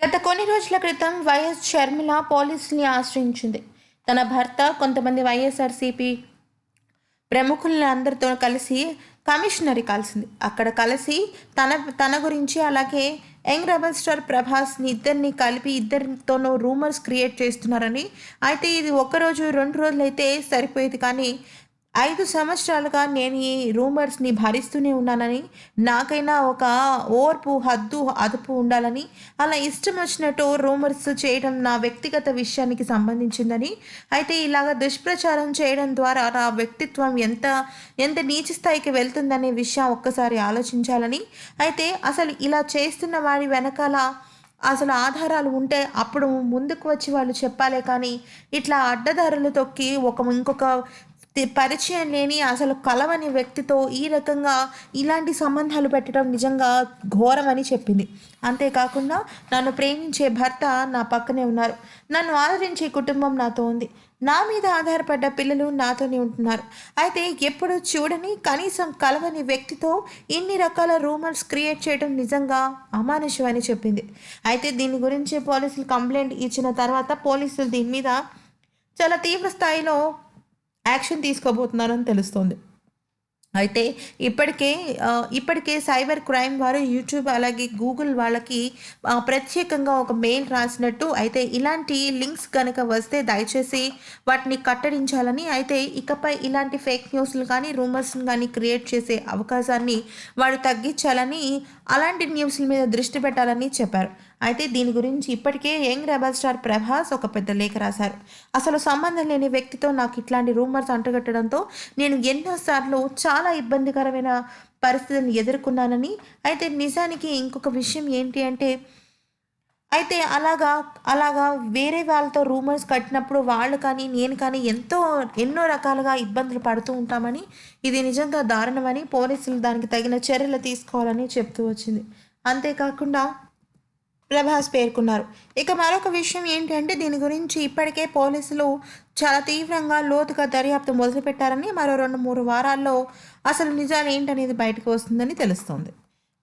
గత కొన్ని రోజుల క్రితం వైఎస్ షర్మిల పోలీసుల్ని ఆశ్రయించింది. తన భర్త కొంతమంది వైఎస్ఆర్సీపీ ప్రముఖులని అందరితో కలిసి కమిషనరీ కలిసింది. అక్కడ కలిసి తన తన గురించి అలాగే యంగ్ రెబల్ స్టార్ ప్రభాస్ని ఇద్దరిని కలిపి ఇద్దరితోనూ రూమర్స్ క్రియేట్ చేస్తున్నారని. అయితే ఇది ఒక్కరోజు రెండు రోజులైతే సరిపోయేది కానీ ఐదు సంవత్సరాలుగా నేను ఈ రూమర్స్ని భరిస్తూనే ఉన్నానని నాకైనా ఒక ఓర్పు హద్దు అదుపు ఉండాలని అలా ఇష్టం వచ్చినట్టు రూమర్స్ చేయడం నా వ్యక్తిగత విషయానికి సంబంధించిందని అయితే ఇలాగ దుష్ప్రచారం చేయడం ద్వారా నా వ్యక్తిత్వం ఎంత ఎంత నీచ స్థాయికి వెళ్తుందనే విషయం ఒక్కసారి ఆలోచించాలని అయితే అసలు ఇలా చేస్తున్న వారి వెనకాల అసలు ఆధారాలు ఉంటే అప్పుడు ముందుకు వచ్చి వాళ్ళు చెప్పాలే కానీ ఇట్లా అడ్డదారులు తొక్కి ఒక ఇంకొక పరిచయం లేని అసలు కలవని వ్యక్తితో ఈ రకంగా ఇలాంటి సంబంధాలు పెట్టడం నిజంగా ఘోరమని చెప్పింది. అంతేకాకుండా నన్ను ప్రేమించే భర్త నా పక్కనే ఉన్నారు. నన్ను ఆదరించే కుటుంబం నాతో ఉంది. నా మీద ఆధారపడ్డ పిల్లలు నాతోనే ఉంటున్నారు. అయితే ఎప్పుడు చూడని కనీసం కలవని వ్యక్తితో ఇన్ని రకాల రూమర్స్ క్రియేట్ చేయడం నిజంగా అమానుషం అని చెప్పింది. అయితే దీని గురించి పోలీసులు కంప్లైంట్ ఇచ్చిన తర్వాత పోలీసులు దీని మీద చాలా తీవ్ర స్థాయిలో యాక్షన్ తీసుకోబోతున్నారని తెలుస్తోంది. అయితే ఇప్పటికే ఇప్పటికే సైబర్ క్రైమ్ వారు యూట్యూబ్ అలాగే గూగుల్ వాళ్ళకి ప్రత్యేకంగా ఒక మెయిల్ రాసినట్టు అయితే ఇలాంటి లింక్స్ కనుక వస్తే దయచేసి వాటిని కట్టడించాలని అయితే ఇకపై ఇలాంటి ఫేక్ న్యూస్లు కానీ రూమర్స్ని కానీ క్రియేట్ చేసే అవకాశాన్ని వాడు తగ్గించాలని అలాంటి న్యూస్ల మీద దృష్టి పెట్టాలని చెప్పారు. అయితే దీని గురించి ఇప్పటికే యంగ్ రెబల్ స్టార్ ప్రభాస్ ఒక పెద్ద లేఖ రాశారు. అసలు సంబంధం లేని వ్యక్తితో నాకు ఇట్లాంటి రూమర్స్ అంటగట్టడంతో నేను ఎన్నోసార్లు చాలా ఇబ్బందికరమైన పరిస్థితిని ఎదుర్కొన్నానని అయితే నిజానికి ఇంకొక విషయం ఏంటి అంటే అయితే అలాగా అలాగా వేరే వాళ్ళతో రూమర్స్ కట్టినప్పుడు వాళ్ళు కానీ నేను కానీ ఎంతో ఎన్నో రకాలుగా ఇబ్బందులు పడుతూ ఉంటామని ఇది నిజంగా దారుణమని పోలీసులు దానికి తగిన చర్యలు తీసుకోవాలని చెప్తూ వచ్చింది. అంతేకాకుండా ప్రభాస్ పేర్కొన్నారు. ఇక మరొక విషయం ఏంటంటే దీని గురించి ఇప్పటికే పోలీసులు చాలా తీవ్రంగా లోతుగా దర్యాప్తు మొదలుపెట్టారని మరో రెండు మూడు వారాల్లో అసలు నిజాలు ఏంటనేది బయటకు వస్తుందని తెలుస్తోంది.